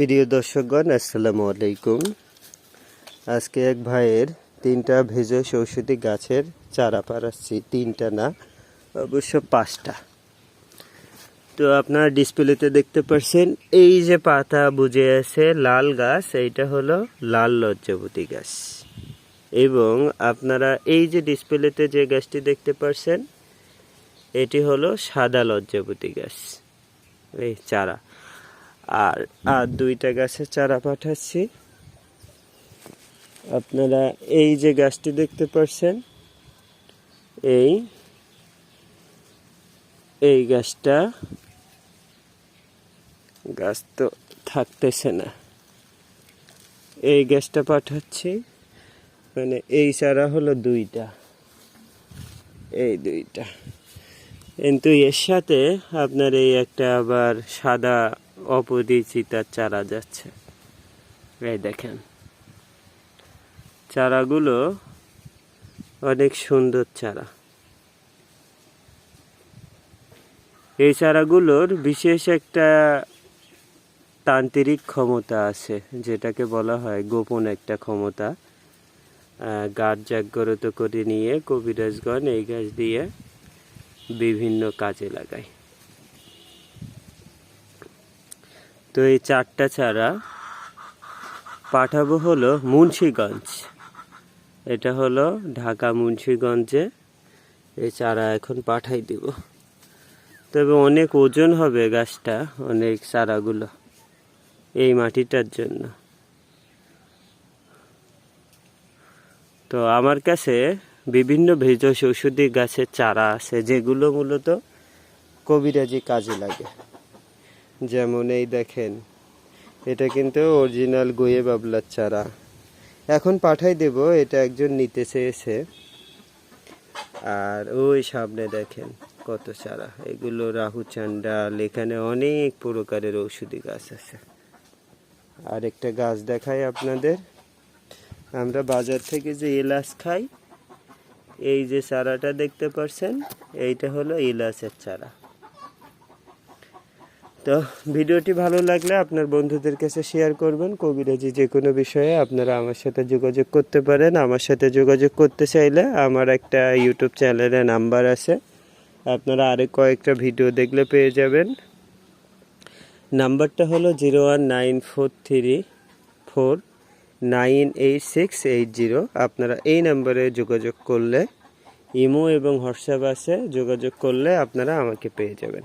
প্রিয় দর্শকগণ, আসসালামু আলাইকুম। আজকে এক ভাইয়ের তিনটা ভেষজ ঔষধি গাছের চারা পাড়াচ্ছি, তিনটা না, অবশ্য পাঁচটা। তো আপনারা ডিসপ্লেতে দেখতে পাচ্ছেন, এই যে পাতা বুঝে আছে লাল গাছ, এইটা হলো লাল লজ্জাবতী গাছ। এবং আপনারা এই যে ডিসপ্লেতে যে গাছটি দেখতে পাচ্ছেন, এটি হলো সাদা লজ্জাবতী গাছ, এই চারা। আর আর দুইটা গাছের চারা পাঠাচ্ছি। আপনারা এই যে গাছটি দেখতে পাচ্ছেন এই এই গাছটা গাছ তো থাকতেছে না। এই গাছটা পাঠাচ্ছি মানে এই চারা হলো দুইটা। এই দুইটা। কিন্তু এর সাথে আপনার এই একটা আবার সাদা অপরিচিতার চারা যাচ্ছে। এই দেখেন। চারাগুলো অনেক সুন্দর চারা। এই চারাগুলোর বিশেষ একটা তান্ত্রিক ক্ষমতা আছে, যেটাকে বলা হয় গোপন একটা ক্ষমতা। গাছ জাগ্রত করে নিয়ে কবিরাজগণ এই গাছ দিয়ে বিভিন্ন কাজে লাগায়। তো এই চারটা চারা পাঠাবো হলো মুন্সীগঞ্জ। এটা হলো ঢাকা মুন্সীগঞ্জে এই চারা এখন পাঠাই দিব। তবে অনেক ওজন হবে গাছটা, অনেক চারাগুলো এই মাটিটার জন্য। তো আমার কাছে বিভিন্ন ভেষজ ঔষধি গাছের চারা আছে, যেগুলো মূলত কবিরাজি কাজে লাগে। যেমন এই দেখেন। এটা কিন্তু অরিজিনাল গোয়ে বাবলার চারা। এখন পাঠাই দেব, এটা একজন নিতে চেয়েছে। আর ওই সামনে দেখেন কত চারা। এগুলো রাহু চান্ডাল এখানে অনেক প্রকারের ঔষধি গাছ আছে। আর একটা গাছ দেখাই আপনাদের। আমরা বাজার থেকে যে এলাচ খাই, এই যে চারাটা দেখতে পাচ্ছেন এইটা হলো এলাচের চারা। তো ভিডিওটি ভালো লাগলে আপনার বন্ধুদের কাছে শেয়ার করবেন। কবিরাজি যে কোনো বিষয়ে আপনারা আমার সাথে যোগাযোগ করতে পারেন। আমার সাথে যোগাযোগ করতে চাইলে আমার একটা ইউটিউব চ্যানেলে নাম্বার আছে। আপনারা আরেক কয়েকটা ভিডিও দেখলে পেয়ে যাবেন। নাম্বারটা হলো zero one nine four three four nine eight six eight zero আপনারা এই নাম্বারে যোগাযোগ করলে, ইমো এবং হোয়াটসঅ্যাপ আছে। যোগাযোগ করলে আপনারা আমাকে পেয়ে যাবেন।